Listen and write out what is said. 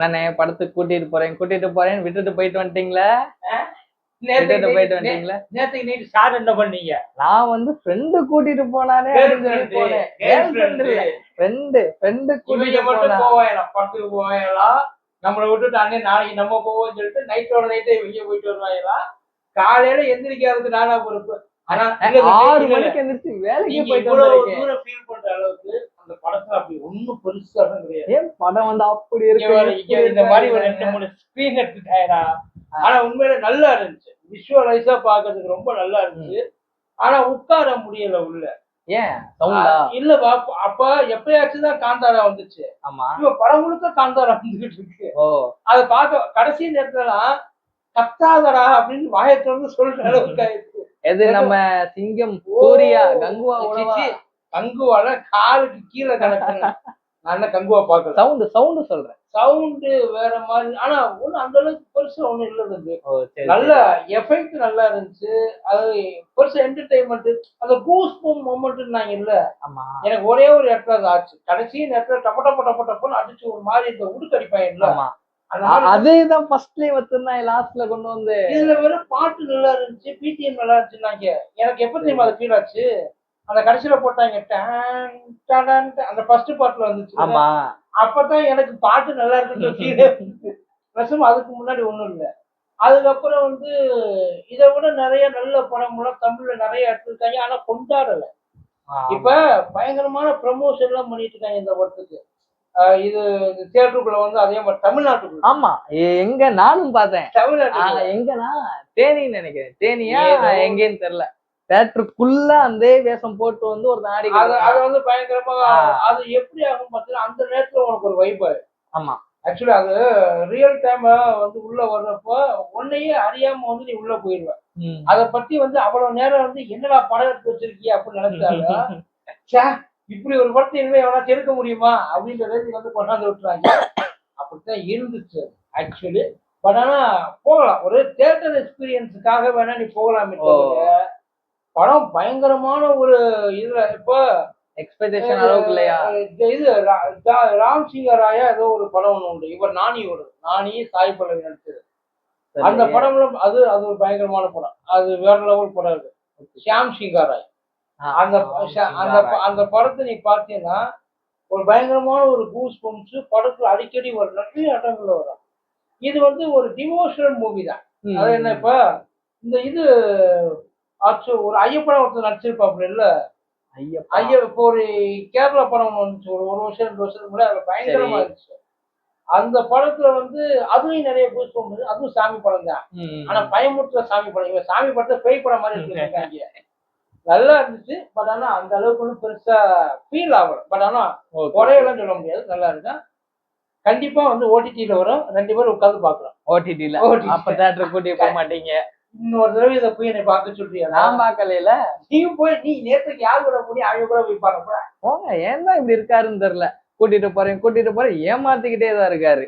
நானே படத்துக்கு கூட்டிட்டு போறேன் கூட்டிட்டு போறேன் விட்டுட்டு போயிட்டு வந்துட்டீங்களா? நேத்துக்கு போயிட்டு வந்துட்டீங்களா? நேத்துக்கு நைட்டு சார் என்ன பண்ணீங்க? நான் வந்து ஃப்ரெண்டு கூட்டிட்டு போனானே ஃப்ரெண்டு ஃப்ரெண்டு கூட்டிட்டு மட்டும் போனா. போவாயலாம் படத்துக்கு போவாயலாம் நம்மளை விட்டுட்டு அண்ணே நாளைக்கு நம்ம போவோம்னு சொல்லிட்டு நைட்டோட நைட்டே இவங்க போயிட்டு வருவாங்களாம் காலையில எந்திரிக்கிறதுக்கு நானா பொறுப்பு. ஆனா ஆறு மணிக்கு எந்திரிச்சு வேலைக்கு போயிட்டு தூரம் ஃபீல் பண்ற அளவுக்கு அந்த படத்துல அப்படி ஒண்ணும் பெருசா கிடையாது. ஏன் படம் வந்து அப்படி இருக்கு? இந்த மாதிரி ஒரு. ரெண்டு மூணு ஸ்கிரீன் எடுத்துட்டாயடா ஆனா உண்மையில நல்லா இருந்துச்சு. விஷுவலைஸா பாக்குறதுக்கு ரொம்ப நல்லா இருந்துச்சு. ஆனா உட்கார முடியல உள்ள. ஏன்? இல்ல அப்ப எப்பயாச்சும் தான் காந்தாரா வந்துச்சு. ஆமா. இப்ப படம் முழுக்க காந்தாரா வந்துகிட்டு இருக்கு. ஓ. அதை பார்க்க கடைசி நேரத்துலலாம் கத்தாதடா அப்படின்னு வாயை திறந்து சொல்ற அளவுக்கு எது நம்ம சிங்கம் சூர்யா கங்குவா கங்குவால காலுக்கு கீழே கிடக்குங்க நான் கங்குவா பாக்கல சவுண்ட் சவுண்ட் சொல்றேன். சவுண்டு வேற மாதிரி. ஆனா ஒண்ணு அந்த அளவுக்கு பெருசா ஒண்ணு இல்ல நல்ல எஃபெக்ட் நல்லா இருந்துச்சு. அது பெருசா என்டர்டைன்மெண்ட் அந்த கூஸ் பூம் மொமெண்ட் நாங்க இல்ல? ஆமா. எனக்கு ஒரே ஒரு இடத்துல அது ஆச்சு. கடைசி நேரத்துல டப்ப டப்ப டப்ப டப்பன்னு அடிச்சு ஒரு மாதிரி இந்த உடுக்கடிப்பாங்க இல்ல? ஆமா. அந்த அ- மாதிரி அதேதான் ஃபர்ஸ்ட்லயே வச்சிருந்தேன் லாஸ்ட்ல கொண்டு வந்து. இதுல வெறும் பாட்டு நல்லா இருந்துச்சு பிடிஎம் நல்லா இருந்துச்சுன்னாங்க. எனக்கு எப்ப தெரியுமா அது ஃபீல் ஆச்சு? அந்த கடைசியில போட்டாங்க அந்த ஃபர்ஸ்ட் பாட்டுல வந்துச்சு. ஆமா. அப்பதான் எனக்கு பாட்டு நல்லா இருக்குன்ற ஃபீலே ரசம் அதுக்கு முன்னாடி ஒண்ணும் இல்ல. அதுக்கப்புறம் வந்து இதை விட நிறைய நல்ல படம்லாம் தமிழ்ல நிறைய எடுத்திருக்காங்க. ஆனா கொண்டாடல. இப்ப பயங்கரமான ப்ரமோஷன் எல்லாம் பண்ணிட்டு இருக்காங்க இந்த படத்துக்கு இது தியேட்டருக்குள்ள வந்து அதே மாதிரி தமிழ்நாட்டுக்குள்ள. ஆமா. எங்க நானும் பார்த்தேன். ஆ, தமிழ்நாட்டுக்குள்ள எங்கன்னா தேனின்னு நினைக்கிறேன். தேனியா. எங்கேன்னு தெரியல. தேட்டருக்குள்ள அந்த வேஷம் போட்டு வந்து ஒரு நாடி அது வந்து பயங்கரமா. அது எப்படி ஆகும் பார்த்தீங்கன்னா அந்த நேரத்துல உனக்கு ஒரு வைப் ஆமா. ஆக்சுவலி அது ரியல் டைம் வந்து உள்ள வர்றப்போ உன்னையே அறியாம வந்து நீ உள்ள போயிடுவ. அதை பத்தி வந்து அவ்வளவு நேரம் வந்து என்னடா படம் எடுத்து வச்சிருக்கிய அப்படின்னு நினைச்சாலும் ச்சே இப்படி ஒரு படத்தை இனிமே எவனா எடுக்க முடியுமா அப்படின்ற ரேஞ்சுக்கு வந்து கொண்டாந்து விட்டுறாங்க. அப்படித்தான் இருந்துச்சு. ஆக்சுவலி பட் ஆனா போகலாம். ஒரு தியேட்டர் எக்ஸ்பீரியன்ஸுக்காக வேணா நீ போகலாமே படம் பயங்கரமான ஒரு இதுல இப்போ எக்ஸ்பெக்டேஷன் அளவுக்கு இல்லையா? இந்த இது ராம் சிங்கராயா ஏதோ ஒரு படம் ஒண்ணு உண்டு. இவர் நானியோட நானி சாய் பல்லவி நடிச்சது. அந்த படம்ல அது அது ஒரு பயங்கரமான படம். அது வேற லெவல் படம் அது. ஷியாம் சிங்காராய். அந்த அந்த அந்த படத்தை நீ பார்த்தீங்கன்னா ஒரு பயங்கரமான ஒரு கூஸ் பம்ப்ஸ் படத்துல அடிக்கடி ஒரு நிறைய இடங்கள்ல வரும். இது வந்து ஒரு டிவோஷனல் மூவி தான். அது என்ன இப்ப இந்த இது ஆச்சு ஒரு ஐயப்படம் ஒருத்தர் நடிச்சிருப்பாப்புல இல்ல. ஐயா இப்போ ஒரு கேரளா படம் வந்துச்சு ஒரு ஒரு வருஷம் ரெண்டு வருஷத்துக்கு முன்னாடி அது பயங்கரமா. இருந்துச்சு அந்த படத்துல வந்து அதுலயும் நிறைய பூஸ் பண்ணுது அதுவும் சாமி படம் தான். ஆனா பயமுற்ற சாமி படம் இவன் சாமி படத்தை பேய் படம் மாதிரி எடுத்துருக்காங்க நல்லா இருந்துச்சு பட் ஆனா அந்த அளவுக்கு ஒன்றும் பெருசா ஃபீல் ஆகல பட் ஆனா. குறையெல்லாம் சொல்ல முடியாது நல்லா இருக்கா கண்டிப்பா வந்து ஓடிடியில வரும் ரெண்டு பேரும் உட்காந்து பார்க்கலாம் OTT ல OTT. அப்ப தேட்டர் கூட்டி போக மாட்டீங்க இன்னொரு தடவை இதை போய் என்னை பார்க்க சொல்றியா நான் பார்க்கல நீயும் போய் நீ நேத்துக்கு யார் கூட போய் அவங்க கூட போய் பாருங்க போங்க ஏன் தான் இப்படி இருக்காருன்னு தெரியல. கூட்டிட்டு போறேன் கூட்டிட்டு போறேன் ஏமாத்திக்கிட்டே தான் இருக்காரு.